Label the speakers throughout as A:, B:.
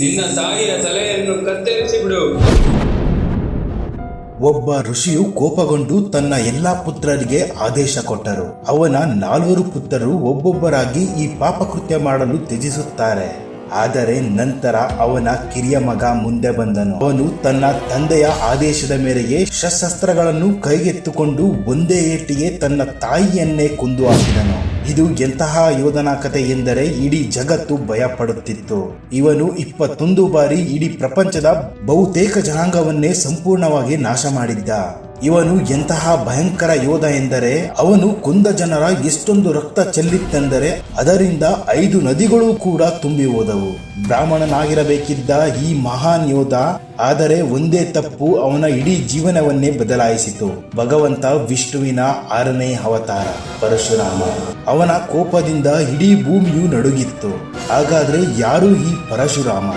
A: ನಿನ್ನ ತಾಯಿಯ ತಲೆಯನ್ನು ಕತ್ತರಿಸಿ ಬಿಡು.
B: ಒಬ್ಬ ಋಷಿಯು ಕೋಪಗೊಂಡು ತನ್ನ ಎಲ್ಲಾ ಪುತ್ರರಿಗೆ ಆದೇಶ ಕೊಟ್ಟರು. ಅವನ ನಾಲ್ವರು ಪುತ್ರರು ಒಬ್ಬೊಬ್ಬರಾಗಿ ಈ ಪಾಪಕೃತ್ಯ ಮಾಡಲು ತ್ಯಜಿಸುತ್ತಾರೆ. ಆದರೆ ನಂತರ ಅವನ ಕಿರಿಯ ಮಗ ಮುಂದೆ ಬಂದನು. ಅವನು ತನ್ನ ತಂದೆಯ ಆದೇಶದ ಮೇರೆಗೆ ಶಸ್ತ್ರಗಳನ್ನು ಕೈಗೆತ್ತುಕೊಂಡು ಒಂದೇ ಏಟಿಗೆ ತನ್ನ ತಾಯಿಯನ್ನೇ ಕೊಂದು ಹಾಕಿದನು. ಇದು ಎಂತಹ ಯೋಧನ ಕಥೆ ಎಂದರೆ ಇಡೀ ಜಗತ್ತು ಭಯ ಪಡುತ್ತಿತ್ತು ಇವನು ಇಪ್ಪತ್ತೊಂದು ಬಾರಿ ಇಡೀ ಪ್ರಪಂಚದ ಬಹುತೇಕ ಜನಾಂಗವನ್ನೇ ಸಂಪೂರ್ಣವಾಗಿ ನಾಶ ಮಾಡಿದ್ದ. ಇವನು ಎಂತಹ ಭಯಂಕರ ಯೋಧ ಎಂದರೆ ಅವನು ಕುಂದ ಜನರ ಎಷ್ಟೊಂದು ರಕ್ತ ಚೆಲ್ಲಿತ್ತೆಂದರೆ ಅದರಿಂದ ಐದು ನದಿಗಳು ಕೂಡ ತುಂಬಿ ಹೋದವು. ಬ್ರಾಹ್ಮಣನಾಗಿರಬೇಕಿದ್ದ ಈ ಮಹಾನ್ ಯೋಧ ಆದರೆ ಒಂದೇ ತಪ್ಪು ಅವನ ಇಡೀ ಜೀವನವನ್ನೇ ಬದಲಾಯಿಸಿತು. ಭಗವಂತ ವಿಷ್ಣುವಿನ ಆರನೇ ಅವತಾರ, ಪರಶುರಾಮ. ಅವನ ಕೋಪದಿಂದ ಇಡೀ ಭೂಮಿಯು ನಡುಗಿತ್ತು. ಹಾಗಾದ್ರೆ ಯಾರು ಈ ಪರಶುರಾಮ?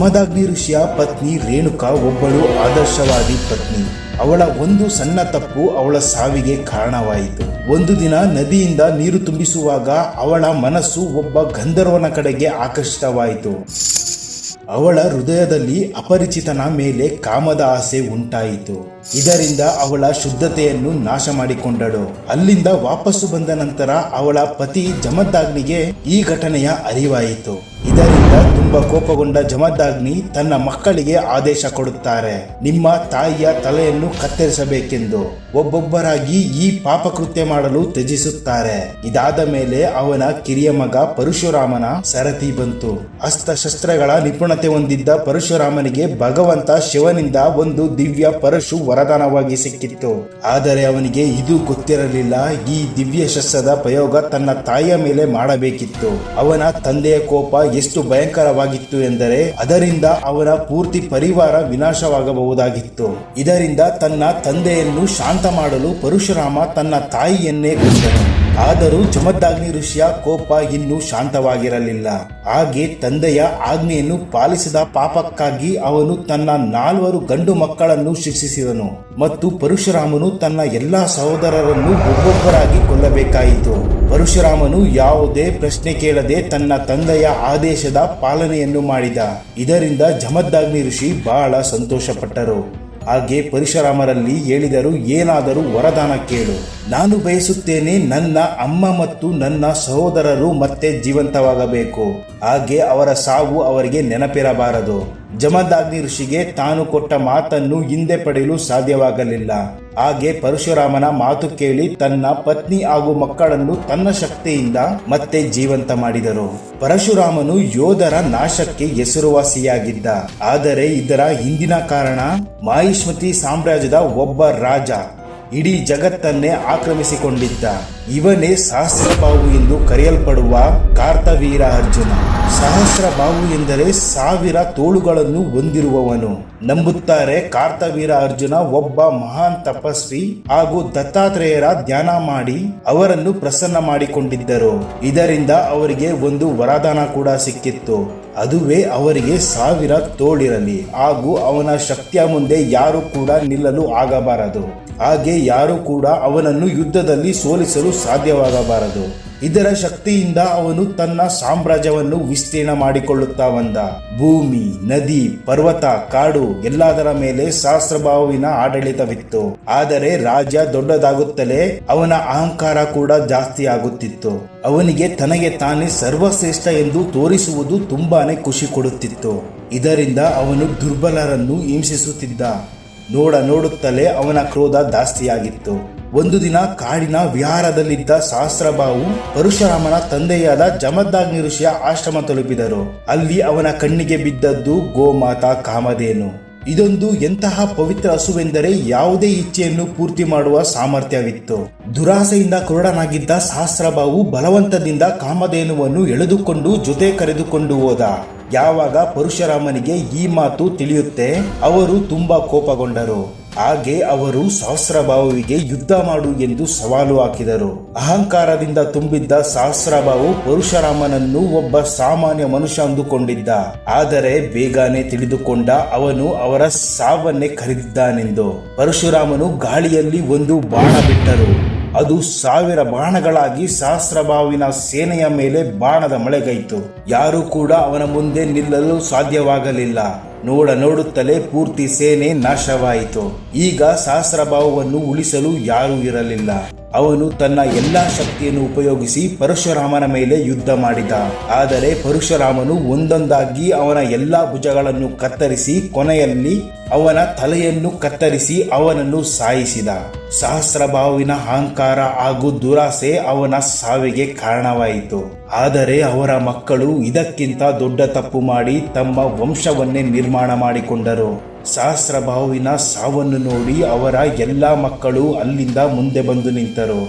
B: ಜಮದಾಗ್ನಿ ಋಷಿಯ ಪತ್ನಿ ರೇಣುಕಾ ಒಬ್ಬಳು ಆದರ್ಶವಾದಿ ಪತ್ನಿ. ಅವಳ ಒಂದು ಸಣ್ಣ ತಪ್ಪು ಅವಳ ಸಾವಿಗೆ ಕಾರಣವಾಯಿತು. ಒಂದು ದಿನ ನದಿಯಿಂದ ನೀರು ತುಂಬಿಸುವಾಗ ಅವಳ ಮನಸ್ಸು ಒಬ್ಬ ಗಂಧರ್ವನ ಕಡೆಗೆ ಆಕರ್ಷಿತವಾಯಿತು. ಅವಳ ಹೃದಯದಲ್ಲಿ ಅಪರಿಚಿತನ ಮೇಲೆ ಕಾಮದ ಆಸೆ ಉಂಟಾಯಿತು. ಇದರಿಂದ ಅವಳ ಶುದ್ಧತೆಯನ್ನು ನಾಶ ಮಾಡಿಕೊಂಡಳು. ಅಲ್ಲಿಂದ ವಾಪಸ್ಸು ಬಂದ ನಂತರ ಅವಳ ಪತಿ ಜಮದ್ದಾಗ್ನಿಗೆ ಈ ಘಟನೆಯ ಅರಿವಾಯಿತು. ಇದರಿಂದ ತುಂಬಾ ಕೋಪಗೊಂಡ ಜಮದ್ದಾಗ್ನಿ ತನ್ನ ಮಕ್ಕಳಿಗೆ ಆದೇಶ ಕೊಡುತ್ತಾರೆ. ನಿಮ್ಮ ತಾಯಿಯ ತಲೆಯನ್ನು ಕತ್ತರಿಸಬೇಕೆಂದು ಒಬ್ಬೊಬ್ಬರಾಗಿ ಈ ಪಾಪಕೃತ್ಯ ಮಾಡಲು ತ್ಯಜಿಸುತ್ತಾರೆ. ಇದಾದ ಮೇಲೆ ಅವನ ಕಿರಿಯ ಮಗ ಪರಶುರಾಮನ ಸರತಿ ಬಂತು. ಅಸ್ತ್ರಶಸ್ತ್ರಗಳ ನಿಪುಣತೆ ಹೊಂದಿದ್ದ ಪರಶುರಾಮನಿಗೆ ಭಗವಂತ ಶಿವನಿಂದ ಒಂದು ದಿವ್ಯ ಪರಶು ವರದಾನವಾಗಿ ಸಿಕ್ಕಿತ್ತು. ಆದರೆ ಅವನಿಗೆ ಇದು ಗೊತ್ತಿರಲಿಲ್ಲ. ಈ ದಿವ್ಯ ಶಸ್ತ್ರದ ಪ್ರಯೋಗ ತನ್ನ ತಾಯಿಯ ಮೇಲೆ ಮಾಡಬೇಕಿತ್ತು. ಅವನ ತಂದೆಯ ಕೋಪ ಎಷ್ಟು ಭಯಂಕರವಾಗಿತ್ತು ಎಂದರೆ ಅದರಿಂದ ಅವನ ಪೂರ್ತಿ ಪರಿವಾರ ವಿನಾಶವಾಗಬಹುದಾಗಿತ್ತು. ಇದರಿಂದ ತನ್ನ ತಂದೆಯನ್ನು ಶಾಂತ ಮಾಡಲು ಪರಶುರಾಮ ತನ್ನ ತಾಯಿಯನ್ನೇ ಕೊಂದನು ಆದರೂ ಜಮದ್ದಾಗ್ನಿ ಋಷಿಯ ಕೋಪ ಇನ್ನೂ ಶಾಂತವಾಗಿರಲಿಲ್ಲ. ಹಾಗೆ ತಂದೆಯ ಆಜ್ಞೆಯನ್ನು ಪಾಲಿಸಿದ ಪಾಪಕ್ಕಾಗಿ ಅವನು ತನ್ನ ನಾಲ್ವರು ಗಂಡು ಮಕ್ಕಳನ್ನು ಶಿಕ್ಷಿಸಿದನು ಮತ್ತು ಪರಶುರಾಮನು ತನ್ನ ಎಲ್ಲಾ ಸಹೋದರರನ್ನು ಒಬ್ಬೊಬ್ಬರಾಗಿ ಕೊಲ್ಲಬೇಕಾಯಿತು. ಪರಶುರಾಮನು ಯಾವುದೇ ಪ್ರಶ್ನೆ ಕೇಳದೆ ತನ್ನ ತಂದೆಯ ಆದೇಶದ ಪಾಲನೆಯನ್ನು ಮಾಡಿದ. ಇದರಿಂದ ಜಮದ್ದಾಗ್ನಿ ಋಷಿ ಬಹಳ ಸಂತೋಷಪಟ್ಟರು. ಹಾಗೆ ಪರಶುರಾಮರಲ್ಲಿ ಹೇಳಿದರು, ಏನಾದರೂ ವರದಾನ ಕೇಳು. ನಾನು ಬಯಸುತ್ತೇನೆ ನನ್ನ ಅಮ್ಮ ಮತ್ತು ನನ್ನ ಸಹೋದರರು ಮತ್ತೆ ಜೀವಂತವಾಗಬೇಕು. ಹಾಗೆ ಅವರ ಸಾವು ಅವರಿಗೆ ನೆನಪಿರಬಾರದು. ಜಮದಾಗ್ನಿ ಋಷಿಗೆ ತಾನು ಕೊಟ್ಟ ಮಾತನ್ನು ಹಿಂದೆ ಪಡೆಯಲು ಸಾಧ್ಯವಾಗಲಿಲ್ಲ. ಹಾಗೆ ಪರಶುರಾಮನ ಮಾತು ಕೇಳಿ ತನ್ನ ಪತ್ನಿ ಹಾಗೂ ಮಕ್ಕಳನ್ನು ತನ್ನ ಶಕ್ತಿಯಿಂದ ಮತ್ತೆ ಜೀವಂತ ಮಾಡಿದರು. ಪರಶುರಾಮನು ಯೋಧರ ನಾಶಕ್ಕೆ ಹೆಸರುವಾಸಿಯಾಗಿದ್ದ. ಆದರೆ ಇದರ ಹಿಂದಿನ ಕಾರಣ ಮಾಹಿಷ್ಮತಿ ಸಾಮ್ರಾಜ್ಯದ ಒಬ್ಬ ರಾಜ. ಇಡೀ ಜಗತ್ತನ್ನೇ ಆಕ್ರಮಿಸಿಕೊಂಡಿದ್ದ. ಇವನೇ ಸಹಸ್ರಬಾಹು ಎಂದು ಕರೆಯಲ್ಪಡುವ ಕಾರ್ತವೀರ ಅರ್ಜುನ. ಸಹಸ್ರಬಾಹು ಎಂದರೆ ಸಾವಿರ ತೋಳುಗಳನ್ನು ಹೊಂದಿರುವವನು. ನಂಬುತ್ತಾರೆ ಕಾರ್ತವೀರ ಅರ್ಜುನ ಒಬ್ಬ ಮಹಾನ್ ತಪಸ್ವಿ ಹಾಗೂ ದತ್ತಾತ್ರೇಯರ ಧ್ಯಾನ ಮಾಡಿ ಅವರನ್ನು ಪ್ರಸನ್ನ ಮಾಡಿಕೊಂಡಿದ್ದರು. ಇದರಿಂದ ಅವರಿಗೆ ಒಂದು ವರದಾನ ಕೂಡ ಸಿಕ್ಕಿತ್ತು. ಅದುವೇ ಅವರಿಗೆ ಸಾವಿರ ತೋಳಿರಲಿ ಹಾಗೂ ಅವನ ಶಕ್ತಿಯ ಮುಂದೆ ಯಾರು ಕೂಡ ನಿಲ್ಲಲು ಆಗಬಾರದು. ಹಾಗೆ ಯಾರು ಕೂಡ ಅವನನ್ನು ಯುದ್ಧದಲ್ಲಿ ಸೋಲಿಸಲು ಸಾಧ್ಯವಾಗಬಾರದು. ಇದರ ಶಕ್ತಿಯಿಂದ ಅವನು ತನ್ನ ಸಾಮ್ರಾಜ್ಯವನ್ನು ವಿಸ್ತೀರ್ಣ ಮಾಡಿಕೊಳ್ಳುತ್ತಾ ಬಂದ. ಭೂಮಿ, ನದಿ, ಪರ್ವತ, ಕಾಡು ಎಲ್ಲದರ ಮೇಲೆ ಸಹಸ್ರಭಾವಿನ ಆಡಳಿತವಿತ್ತು. ಆದರೆ ರಾಜ್ಯ ದೊಡ್ಡದಾಗುತ್ತಲೇ ಅವನ ಅಹಂಕಾರ ಕೂಡ ಜಾಸ್ತಿ ಆಗುತ್ತಿತ್ತು. ಅವನಿಗೆ ತನಗೆ ತಾನೇ ಸರ್ವಶ್ರೇಷ್ಠ ಎಂದು ತೋರಿಸುವುದು ತುಂಬಾನೇ ಖುಷಿ ಕೊಡುತ್ತಿತ್ತು. ಇದರಿಂದ ಅವನು ದುರ್ಬಲರನ್ನು ಹಿಂಸಿಸುತ್ತಿದ್ದ. ನೋಡ ನೋಡುತ್ತಲೇ ಅವನ ಕ್ರೋಧ ಜಾಸ್ತಿಯಾಗಿತ್ತು. ಒಂದು ದಿನ ಕಾಡಿನ ವಿಹಾರದಲ್ಲಿದ್ದ ಸಹಸ್ರಬಾವು ಪರಶುರಾಮನ ತಂದೆಯಾದ ಜಮದ್ದಾಗ್ನಿ ಋಷಿಯ ಆಶ್ರಮ ತಲುಪಿದರು. ಅಲ್ಲಿ ಅವನ ಕಣ್ಣಿಗೆ ಬಿದ್ದದ್ದು ಗೋಮಾತಾ ಕಾಮಧೇನು. ಇದೊಂದು ಎಂತಹ ಪವಿತ್ರ ಹಸುವೆಂದರೆ ಯಾವುದೇ ಇಚ್ಛೆಯನ್ನು ಪೂರ್ತಿ ಮಾಡುವ ಸಾಮರ್ಥ್ಯವಿತ್ತು. ದುರಾಸೆಯಿಂದ ಕುರುಡನಾಗಿದ್ದ ಸಹಸ್ರಬಾವು ಬಲವಂತದಿಂದ ಕಾಮಧೇನುವನ್ನು ಎಳೆದುಕೊಂಡು ಜೊತೆ ಕರೆದುಕೊಂಡು ಹೋದ. ಯಾವಾಗ ಪರಶುರಾಮನಿಗೆ ಈ ಮಾತು ತಿಳಿಯುತ್ತೆ, ಅವರು ತುಂಬಾ ಕೋಪಗೊಂಡರು. ಹಾಗೆ ಅವರು ಸಹಸ್ರಬಾಹುವಿಗೆ ಯುದ್ಧ ಮಾಡು ಎಂದು ಸವಾಲು ಹಾಕಿದರು. ಅಹಂಕಾರದಿಂದ ತುಂಬಿದ್ದ ಸಹಸ್ರಬಾಹು ಪರಶುರಾಮನನ್ನು ಒಬ್ಬ ಸಾಮಾನ್ಯ ಮನುಷ್ಯ ಅಂದುಕೊಂಡಿದ್ದ. ಆದರೆ ಬೇಗನೆ ತಿಳಿದುಕೊಂಡ ಅವನು ಅವರ ಸಾವನ್ನೇ ಕರೆದಿದ್ದಾನೆಂದು. ಪರಶುರಾಮನು ಗಾಳಿಯಲ್ಲಿ ಒಂದು ಬಾಣ ಬಿಟ್ಟರು. ಅದು ಸಾವಿರ ಬಾಣಗಳಾಗಿ ಸಹಸ್ರಬಾವಿನ ಸೇನೆಯ ಮೇಲೆ ಬಾಣದ ಮಳೆಗೈತು. ಯಾರೂ ಕೂಡ ಅವನ ಮುಂದೆ ನಿಲ್ಲಲು ಸಾಧ್ಯವಾಗಲಿಲ್ಲ. ನೋಡ ನೋಡುತ್ತಲೇ ಪೂರ್ತಿ ಸೇನೆ ನಾಶವಾಯಿತು. ಈಗ ಸಹಸ್ರಭಾವವನ್ನು ಉಳಿಸಲು ಯಾರೂ ಇರಲಿಲ್ಲ. ಅವನು ತನ್ನ ಎಲ್ಲಾ ಶಕ್ತಿಯನ್ನು ಉಪಯೋಗಿಸಿ ಪರಶುರಾಮನ ಮೇಲೆ ಯುದ್ಧ ಮಾಡಿದ. ಆದರೆ ಪರಶುರಾಮನು ಒಂದೊಂದಾಗಿ ಅವನ ಎಲ್ಲಾ ಭುಜಗಳನ್ನು ಕತ್ತರಿಸಿ ಕೊನೆಯಲ್ಲಿ ಅವನ ತಲೆಯನ್ನು ಕತ್ತರಿಸಿ ಅವನನ್ನು ಸಾಯಿಸಿದ. ಸಹಸ್ರಭಾವಿನ ಅಹಂಕಾರ ಹಾಗೂ ದುರಾಸೆ ಅವನ ಸಾವಿಗೆ ಕಾರಣವಾಯಿತು. ಆದರೆ ಅವರ ಮಕ್ಕಳು ಇದಕ್ಕಿಂತ ದೊಡ್ಡ ತಪ್ಪು ಮಾಡಿ ತಮ್ಮ ವಂಶವನ್ನೇ ನಿರ್ಮಾಣ ಮಾಡಿಕೊಂಡರು. ಸಹಸ್ರಭಾವಿನ ಸಾವನ್ನು ನೋಡಿ ಅವರ ಎಲ್ಲ ಮಕ್ಕಳು ಅಲ್ಲಿಂದ ಮುಂದೆ ಬಂದು ನಿಂತರು.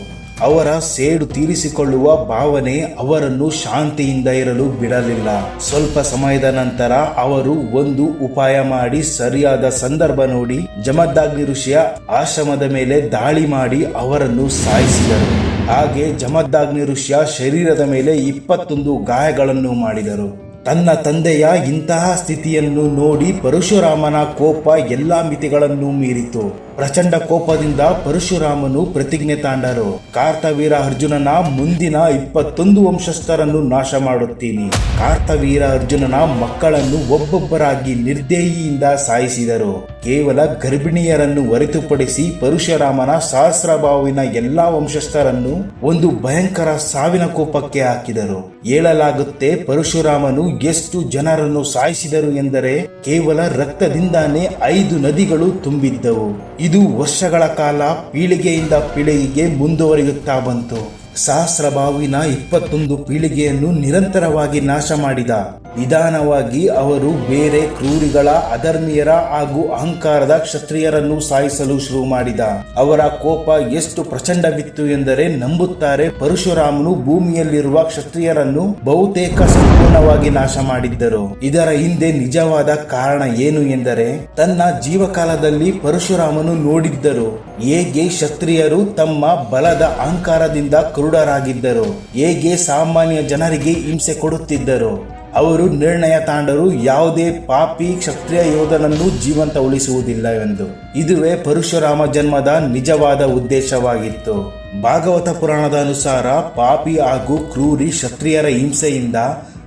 B: ಅವರ ಸೇಡು ತೀರಿಸಿಕೊಳ್ಳುವ ಭಾವನೆ ಅವರನ್ನು ಶಾಂತಿಯಿಂದ ಇರಲು ಬಿಡಲಿಲ್ಲ. ಸ್ವಲ್ಪ ಸಮಯದ ನಂತರ ಅವರು ಒಂದು ಉಪಾಯ ಮಾಡಿ ಸರಿಯಾದ ಸಂದರ್ಭ ನೋಡಿ ಜಮದ್ದಾಗ್ನಿ ಋಷಿಯ ಆಶ್ರಮದ ಮೇಲೆ ದಾಳಿ ಮಾಡಿ ಅವರನ್ನು ಸಾಯಿಸಿದರು. ಹಾಗೆ ಜಮದ್ದಾಗ್ನಿ ಋಷಿಯ ಶರೀರದ ಮೇಲೆ ಇಪ್ಪತ್ತೊಂದು ಗಾಯಗಳನ್ನು ಮಾಡಿದರು. ತನ್ನ ತಂದೆಯ ಇಂತಹ ಸ್ಥಿತಿಯನ್ನು ನೋಡಿ ಪರಶುರಾಮನ ಕೋಪ ಎಲ್ಲ ಮಿತಿಗಳನ್ನು ಮೀರಿತು. ಪ್ರಚಂಡ ಕೋಪದಿಂದ ಪರಶುರಾಮನು ಪ್ರತಿಜ್ಞೆ ತಾಂಡರು, ಕಾರ್ತವೀರ ಅರ್ಜುನನ ಮುಂದಿನ ಇಪ್ಪತ್ತೊಂದು ವಂಶಸ್ಥರನ್ನು ನಾಶ ಮಾಡುತ್ತೀನಿ. ಕಾರ್ತವೀರ ಅರ್ಜುನನ ಮಕ್ಕಳನ್ನು ಒಬ್ಬೊಬ್ಬರಾಗಿ ನಿರ್ದೇಹಿಯಿಂದ ಸಾಯಿಸಿದರು. ಕೇವಲ ಗರ್ಭಿಣಿಯರನ್ನು ಹೊರತುಪಡಿಸಿ ಪರಶುರಾಮನ ಸಹಸ್ರಭಾವಿನ ಎಲ್ಲಾ ವಂಶಸ್ಥರನ್ನು ಒಂದು ಭಯಂಕರ ಸಾವಿನ ಕೋಪಕ್ಕೆ ಹಾಕಿದರು. ಹೇಳಲಾಗುತ್ತೆ ಪರಶುರಾಮನು ಎಷ್ಟು ಜನರನ್ನು ಸಾಯಿಸಿದರು ಎಂದರೆ ಕೇವಲ ರಕ್ತದಿಂದಾನೇ ಐದು ನದಿಗಳು ತುಂಬಿದ್ದವು. ಇದು ವರ್ಷಗಳ ಕಾಲ ಪೀಳಿಗೆಯಿಂದ ಪೀಳಿಗೆಗೆ ಮುಂದುವರಿಯುತ್ತಾ ಬಂತು. ಸಹಸ್ರಭಾವಿನ ಇಪ್ಪತ್ತೊಂದು ಪೀಳಿಗೆಯನ್ನು ನಿರಂತರವಾಗಿ ನಾಶ ಮಾಡಿದ ನಿಧಾನವಾಗಿ ಅವರು ಬೇರೆ ಕ್ರೂರಿಗಳ, ಅಧರ್ಮೀಯರ ಹಾಗೂ ಅಹಂಕಾರದ ಕ್ಷತ್ರಿಯರನ್ನು ಸಾಯಿಸಲು ಶುರು ಮಾಡಿದ. ಅವರ ಕೋಪ ಎಷ್ಟು ಪ್ರಚಂಡವಿತ್ತು ಎಂದರೆ ನಂಬುತ್ತಾರೆ ಪರಶುರಾಮನು ಭೂಮಿಯಲ್ಲಿರುವ ಕ್ಷತ್ರಿಯರನ್ನು ಬಹುತೇಕ ಸಂಪೂರ್ಣವಾಗಿ ನಾಶ ಮಾಡಿದ್ದರು ಇದರ ಹಿಂದೆ ನಿಜವಾದ ಕಾರಣ ಏನು ಎಂದರೆ ತನ್ನ ಜೀವಕಾಲದಲ್ಲಿ ಪರಶುರಾಮನು ನೋಡಿದ್ದರು. ಹೇಗೆ ಕ್ಷತ್ರಿಯರು ತಮ್ಮ ಬಲದ ಅಹಂಕಾರದಿಂದ ಕುರುಡರಾಗಿದ್ದರು. ಹೇಗೆ ಸಾಮಾನ್ಯ ಜನರಿಗೆ ಹಿಂಸೆ ಕೊಡುತ್ತಿದ್ದರು? ಅವರು ನಿರ್ಣಯ ತಾಂಡರು, ಯಾವುದೇ ಪಾಪಿ ಕ್ಷತ್ರಿಯ ಯೋಧನನ್ನು ಜೀವಂತ ಉಳಿಸುವುದಿಲ್ಲ ಎಂದು ಇದುವೇ ಪರಶುರಾಮ ಜನ್ಮದ ನಿಜವಾದ ಉದ್ದೇಶವಾಗಿತ್ತು. ಭಾಗವತ ಪುರಾಣದ ಅನುಸಾರ ಪಾಪಿ ಹಾಗೂ ಕ್ರೂರಿ ಕ್ಷತ್ರಿಯರ ಹಿಂಸೆಯಿಂದ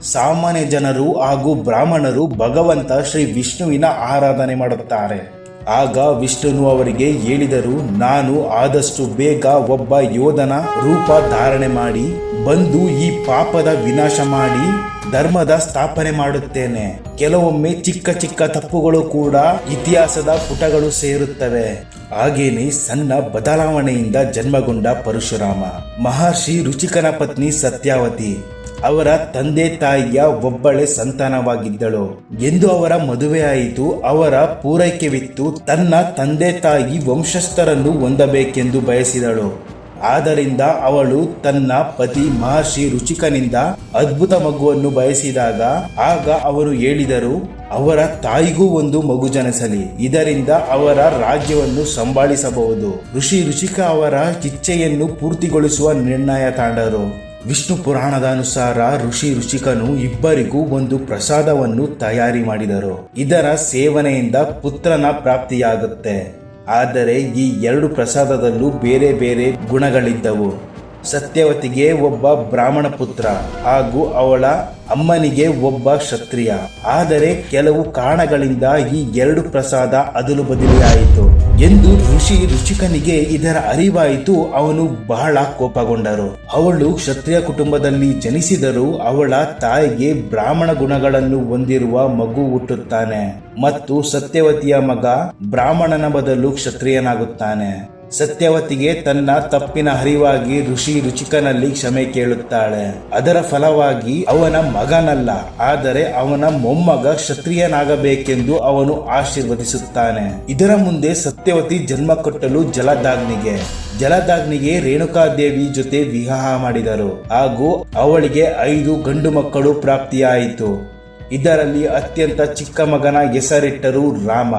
B: ಸಾಮಾನ್ಯ ಜನರು ಹಾಗೂ ಬ್ರಾಹ್ಮಣರು ಭಗವಂತ ಶ್ರೀ ವಿಷ್ಣುವಿನ ಆರಾಧನೆ ಮಾಡುತ್ತಾರೆ. ಆಗ ವಿಷ್ಣುನು ಅವರಿಗೆ ಹೇಳಿದರು, ನಾನು ಆದಷ್ಟು ಬೇಗ ಒಬ್ಬ ಯೋಧನ ರೂಪ ಧಾರಣೆ ಮಾಡಿ, ಬಂದು ಈ ಪಾಪದ ವಿನಾಶ ಮಾಡಿ ಧರ್ಮದ ಸ್ಥಾಪನೆ ಮಾಡುತ್ತೇನೆ. ಕೆಲವೊಮ್ಮೆ ಚಿಕ್ಕ ಚಿಕ್ಕ ತಪ್ಪುಗಳು ಕೂಡ ಇತಿಹಾಸದ ಪುಟಗಳು ಸೇರುತ್ತವೆ. ಹಾಗೇನೆ ಸಣ್ಣ ಬದಲಾವಣೆಯಿಂದ ಜನ್ಮಗೊಂಡ ಪರಶುರಾಮ. ಮಹರ್ಷಿ ರುಚಿಕನ ಪತ್ನಿ ಸತ್ಯಾವತಿ. ಅವರ ತಂದೆ ತಾಯಿಯ ಒಬ್ಬಳೆ ಸಂತಾನವಾಗಿದ್ದಳು. ಎಂದು ಅವರ ಮದುವೆಯಾಯಿತು ಅವರ ಪೂರೈಕೆವಿತ್ತು ತನ್ನ ತಂದೆ ತಾಯಿ ವಂಶಸ್ಥರನ್ನು ಹೊಂದಬೇಕೆಂದು ಬಯಸಿದಳು. ಆದ್ದರಿಂದ ಅವಳು ತನ್ನ ಪತಿ ಮಹರ್ಷಿ ರುಚಿಕನಿಂದ ಅದ್ಭುತ ಮಗುವನ್ನು ಬಯಸಿದಾಗ, ಆಗ ಅವರು ಹೇಳಿದರು, ಅವರ ತಾಯಿಗೂ ಒಂದು ಮಗು ಜನಿಸಲಿ, ಇದರಿಂದ ಅವರ ರಾಜ್ಯವನ್ನು ಸಂಭಾಳಿಸಬಹುದು. ಋಷಿ ರುಚಿಕ ಅವರ ಇಚ್ಛೆಯನ್ನು ಪೂರ್ತಿಗೊಳಿಸುವ ನಿರ್ಣಯ ತಾಂಡರು. ವಿಷ್ಣು ಪುರಾಣದ ಅನುಸಾರ ಋಷಿ ಋಷಿಕನು ಇಬ್ಬರಿಗೂ ಒಂದು ಪ್ರಸಾದವನ್ನು ತಯಾರಿ ಮಾಡಿದರು. ಇದರ ಸೇವನೆಯಿಂದ ಪುತ್ರನ ಪ್ರಾಪ್ತಿಯಾಗುತ್ತೆ. ಆದರೆ ಈ ಎರಡು ಪ್ರಸಾದದಲ್ಲೂ ಬೇರೆ ಬೇರೆ ಗುಣಗಳಿದ್ದವು. ಸತ್ಯವತಿಗೆ ಒಬ್ಬ ಬ್ರಾಹ್ಮಣ ಪುತ್ರ ಹಾಗೂ ಅವಳ ಅಮ್ಮನಿಗೆ ಒಬ್ಬ ಕ್ಷತ್ರಿಯ. ಆದರೆ ಕೆಲವು ಕಾರಣಗಳಿಂದ ಈ ಎರಡು ಪ್ರಸಾದ ಅದಲು ಬದಲಿಯಾಯಿತು. ಎಂದು ಋಷಿ ಋಷಿಕನಿಗೆ ಇದರ ಅರಿವಾಯಿತು, ಅವನು ಬಹಳ ಕೋಪಗೊಂಡರು. ಅವಳು ಕ್ಷತ್ರಿಯ ಕುಟುಂಬದಲ್ಲಿ ಜನಿಸಿದರೂ ಅವಳ ತಾಯಿಗೆ ಬ್ರಾಹ್ಮಣ ಗುಣಗಳನ್ನು ಹೊಂದಿರುವ ಮಗು ಹುಟ್ಟುತ್ತಾನೆ. ಮತ್ತು ಸತ್ಯವತಿಯ ಮಗ ಬ್ರಾಹ್ಮಣನ ಬದಲು ಕ್ಷತ್ರಿಯನಾಗುತ್ತಾನೆ. ಸತ್ಯವತಿಗೆ ತನ್ನ ತಪ್ಪಿನ ಹರಿವಾಗಿ ಋಷಿ ರುಚಿಕನಲ್ಲಿ ಕ್ಷಮೆ ಕೇಳುತ್ತಾಳೆ. ಅದರ ಫಲವಾಗಿ ಅವನ ಮಗನಲ್ಲ, ಆದರೆ ಅವನ ಮೊಮ್ಮಗ ಕ್ಷತ್ರಿಯನಾಗಬೇಕೆಂದು ಅವನು ಆಶೀರ್ವದಿಸುತ್ತಾನೆ. ಇದರ ಮುಂದೆ ಸತ್ಯವತಿ ಜನ್ಮ ಕೊಟ್ಟಲು ಜಲದಾಗ್ನಿಗೆ. ಜಲದಾಗ್ನಿಗೆ ರೇಣುಕಾದೇವಿ ಜೊತೆ ವಿವಾಹ ಮಾಡಿದರು. ಹಾಗೂ ಅವಳಿಗೆ ಐದು ಗಂಡು ಮಕ್ಕಳು ಪ್ರಾಪ್ತಿಯಾಯಿತು. ಇದರಲ್ಲಿ ಅತ್ಯಂತ ಚಿಕ್ಕ ಮಗನ ಹೆಸರಿಟ್ಟರು ರಾಮ.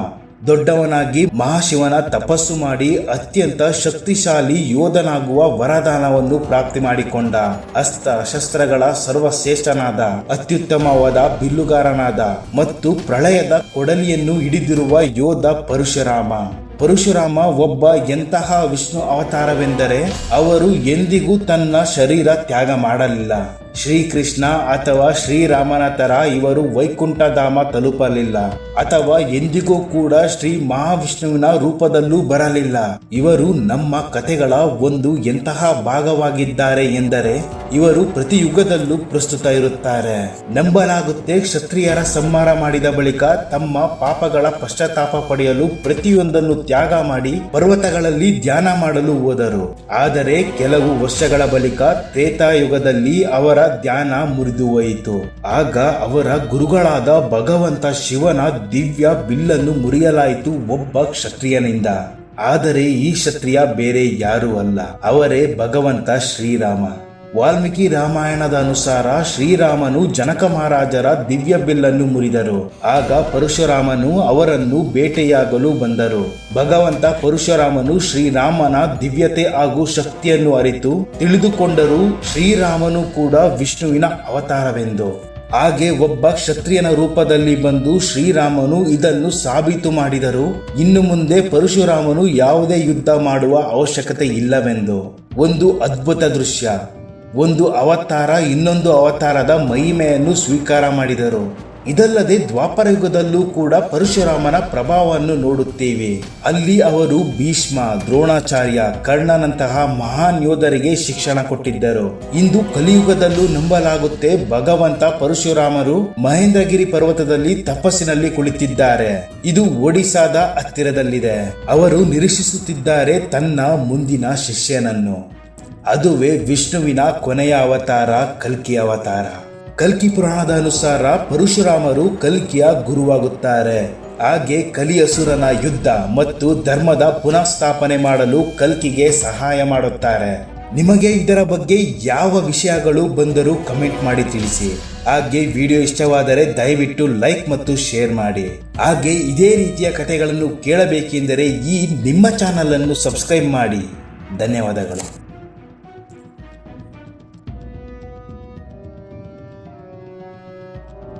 B: ದೊಡ್ಡವನಾಗಿ ಮಹಾಶಿವನ ತಪಸ್ಸು ಮಾಡಿ ಅತ್ಯಂತ ಶಕ್ತಿಶಾಲಿ ಯೋಧನಾಗುವ ವರದಾನವನ್ನು ಪ್ರಾಪ್ತಿ ಮಾಡಿಕೊಂಡ. ಅಸ್ತ್ರ ಶಸ್ತ್ರಗಳ ಸರ್ವಶ್ರೇಷ್ಠನಾದ, ಅತ್ಯುತ್ತಮವಾದ ಬಿಲ್ಲುಗಾರನಾದ ಮತ್ತು ಪ್ರಳಯದ ಕೊಡಲಿಯನ್ನು ಹಿಡಿದಿರುವ ಯೋಧ ಪರಶುರಾಮ. ಪರಶುರಾಮ ಒಬ್ಬ ಎಂತಹ ವಿಷ್ಣು ಅವತಾರವೆಂದರೆ, ಅವರು ಎಂದಿಗೂ ತನ್ನ ಶರೀರ ತ್ಯಾಗ ಮಾಡಲಿಲ್ಲ. ಶ್ರೀಕೃಷ್ಣ ಅಥವಾ ಶ್ರೀರಾಮನ ತರ ಇವರು ವೈಕುಂಠಧಾಮ ತಲುಪಲಿಲ್ಲ ಅಥವಾ ಎಂದಿಗೂ ಕೂಡ ಶ್ರೀ ಮಹಾವಿಷ್ಣುವಿನ ರೂಪದಲ್ಲೂ ಬರಲಿಲ್ಲ. ಇವರು ನಮ್ಮ ಕಥೆಗಳ ಒಂದು ಎಂತಹ ಭಾಗವಾಗಿದ್ದಾರೆ ಎಂದರೆ ಇವರು ಪ್ರತಿ ಯುಗದಲ್ಲೂ ಪ್ರಸ್ತುತ ಇರುತ್ತಾರೆ. ನಂಬಲಾಗುತ್ತೆ ಕ್ಷತ್ರಿಯರ ಸಂಹಾರ ಮಾಡಿದ ಬಳಿಕ ತಮ್ಮ ಪಾಪಗಳ ಪಶ್ಚಾತ್ತಾಪ ಪಡೆಯಲು ಪ್ರತಿಯೊಂದನ್ನು ತ್ಯಾಗ ಮಾಡಿ ಪರ್ವತಗಳಲ್ಲಿ ಧ್ಯಾನ ಮಾಡಲು ಹೋದರು. ಆದರೆ ಕೆಲವು ವರ್ಷಗಳ ಬಳಿಕ ತ್ರೇತಾಯುಗದಲ್ಲಿ ಅವರ ಧ್ಯಾನ ಮುರಿದು ಹೋಯಿತು. ಆಗ ಅವರ ಗುರುಗಳಾದ ಭಗವಂತ ಶಿವನ ದಿವ್ಯ ಬಿಲ್ಲನ್ನು ಮುರಿಯಲಾಯಿತು ಒಬ್ಬ ಕ್ಷತ್ರಿಯನಿಂದ. ಆದರೆ ಈ ಕ್ಷತ್ರಿಯ ಬೇರೆ ಯಾರೂ ಅಲ್ಲ. ಅವರೇ ಭಗವಂತ ಶ್ರೀರಾಮ. ವಾಲ್ಮೀಕಿ ರಾಮಾಯಣದ ಅನುಸಾರ ಶ್ರೀರಾಮನು ಜನಕ ಮಹಾರಾಜರ ದಿವ್ಯ ಬಿಲ್ಲನ್ನು ಮುರಿದರು. ಆಗ ಪರಶುರಾಮನು ಅವರನ್ನು ಬೇಟೆಯಾಗಲು ಬಂದರು. ಭಗವಂತ ಪರಶುರಾಮನು ಶ್ರೀರಾಮನ ದಿವ್ಯತೆ ಹಾಗೂ ಶಕ್ತಿಯನ್ನು ಅರಿತು ತಿಳಿದುಕೊಂಡರು ಶ್ರೀರಾಮನು ಕೂಡ ವಿಷ್ಣುವಿನ ಅವತಾರವೆಂದು. ಹಾಗೆ ಒಬ್ಬ ಕ್ಷತ್ರಿಯನ ರೂಪದಲ್ಲಿ ಬಂದು ಶ್ರೀರಾಮನು ಇದನ್ನು ಸಾಬೀತು ಮಾಡಿದರು. ಇನ್ನು ಮುಂದೆ ಪರಶುರಾಮನು ಯಾವುದೇ ಯುದ್ಧ ಮಾಡುವ ಅವಶ್ಯಕತೆ ಇಲ್ಲವೆಂದು. ಒಂದು ಅದ್ಭುತ ದೃಶ್ಯ. ಒಂದು ಅವತಾರ ಇನ್ನೊಂದು ಅವತಾರದ ಮಹಿಮೆಯನ್ನು ಸ್ವೀಕಾರ ಮಾಡಿದರು. ಇದಲ್ಲದೆ ದ್ವಾಪರ ಯುಗದಲ್ಲೂ ಕೂಡ ಪರಶುರಾಮನ ಪ್ರಭಾವವನ್ನು ನೋಡುತ್ತೇವೆ. ಅಲ್ಲಿ ಅವರು ಭೀಷ್ಮ, ದ್ರೋಣಾಚಾರ್ಯ, ಕರ್ಣನಂತಹ ಮಹಾನ್ ಯೋಧರಿಗೆ ಶಿಕ್ಷಣ ಕೊಟ್ಟಿದ್ದರು. ಇಂದು ಕಲಿಯುಗದಲ್ಲೂ ನಂಬಲಾಗುತ್ತೆ ಭಗವಂತ ಪರಶುರಾಮರು ಮಹೇಂದ್ರಗಿರಿ ಪರ್ವತದಲ್ಲಿ ತಪಸ್ಸಿನಲ್ಲಿ ಕುಳಿತಿದ್ದಾರೆ. ಇದು ಒಡಿಸಾದ ಹತ್ತಿರದಲ್ಲಿದೆ. ಅವರು ನಿರೀಕ್ಷಿಸುತ್ತಿದ್ದಾರೆ ತನ್ನ ಮುಂದಿನ ಶಿಷ್ಯನನ್ನು. ಅದುವೇ ವಿಷ್ಣುವಿನ ಕೊನೆಯ ಅವತಾರ ಕಲ್ಕಿ ಅವತಾರ. ಕಲ್ಕಿ ಪುರಾಣದ ಅನುಸಾರ ಪರಶುರಾಮರು ಕಲ್ಕಿಯ ಗುರುವಾಗುತ್ತಾರೆ. ಹಾಗೆ ಕಲಿಯಸುರನ ಯುದ್ಧ ಮತ್ತು ಧರ್ಮದ ಪುನಃಸ್ಥಾಪನೆ ಮಾಡಲು ಕಲ್ಕಿಗೆ ಸಹಾಯ ಮಾಡುತ್ತಾರೆ. ನಿಮಗೆ ಇದರ ಬಗ್ಗೆ ಯಾವ ವಿಷಯಗಳು ಬಂದರೂ ಕಮೆಂಟ್ ಮಾಡಿ ತಿಳಿಸಿ. ಹಾಗೆ ವಿಡಿಯೋ ಇಷ್ಟವಾದರೆ ದಯವಿಟ್ಟು ಲೈಕ್ ಮತ್ತು ಶೇರ್ ಮಾಡಿ. ಹಾಗೆ ಇದೇ ರೀತಿಯ ಕಥೆಗಳನ್ನು ಕೇಳಬೇಕೆಂದರೆ ಈ ನಿಮ್ಮ ಚಾನಲನ್ನು ಸಬ್ಸ್ಕ್ರೈಬ್ ಮಾಡಿ. ಧನ್ಯವಾದಗಳು.